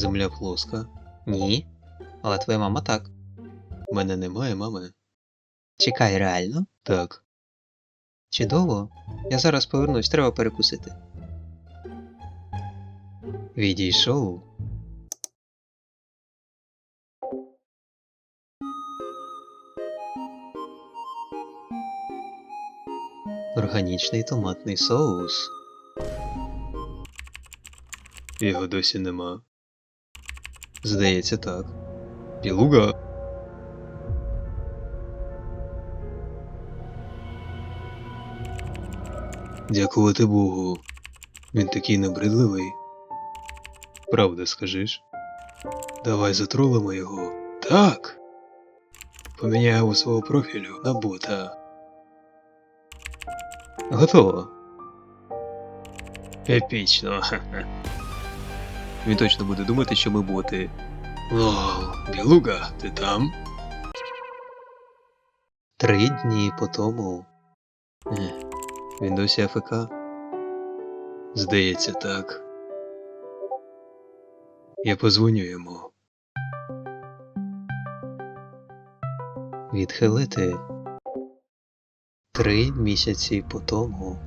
Земля плоска. Ні. Але твоя мама так. У мене немає мами. Чекай, реально? Так. Чудово. Я зараз повернусь, треба перекусити. Відійшов. Органічний томатний соус. Його досі нема. Здається, так. Білуга. Дякувати Богу. Він такий набридливий. Правда скажеш? Давай затролимо його. Так. Поміняємо свого профілю на бота. Готово. Епічно. Він точно буде думати, що ми боти. Лол, білуга, ти там? Три дні по тому. Він досі АФК? Здається, так. Я позвоню йому. Відхилити. Три місяці по тому.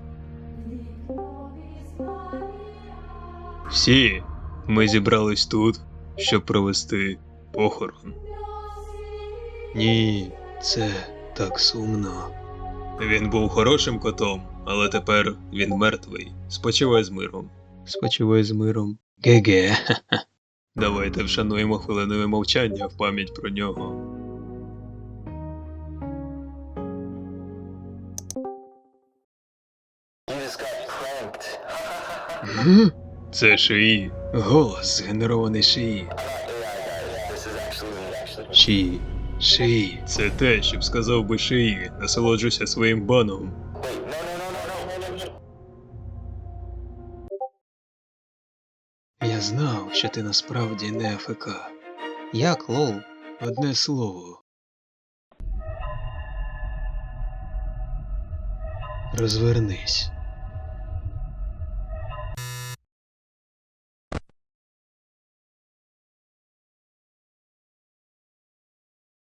Всі ми зібрались тут, щоб провести похорон. Ні, це так сумно. Він був хорошим котом, але тепер він мертвий. Спочивай з миром. Спочивай з миром. Ге-ге. Давайте вшануємо хвилиною мовчання в пам'ять про нього. You це Шиї. Голос згенерований Шиї. Шиї. Шиї. Це те, що б сказав би Шиї. Насолоджуся своїм баном. Я знав, що ти насправді не АФК. Як лол? Одне слово. Розвернись.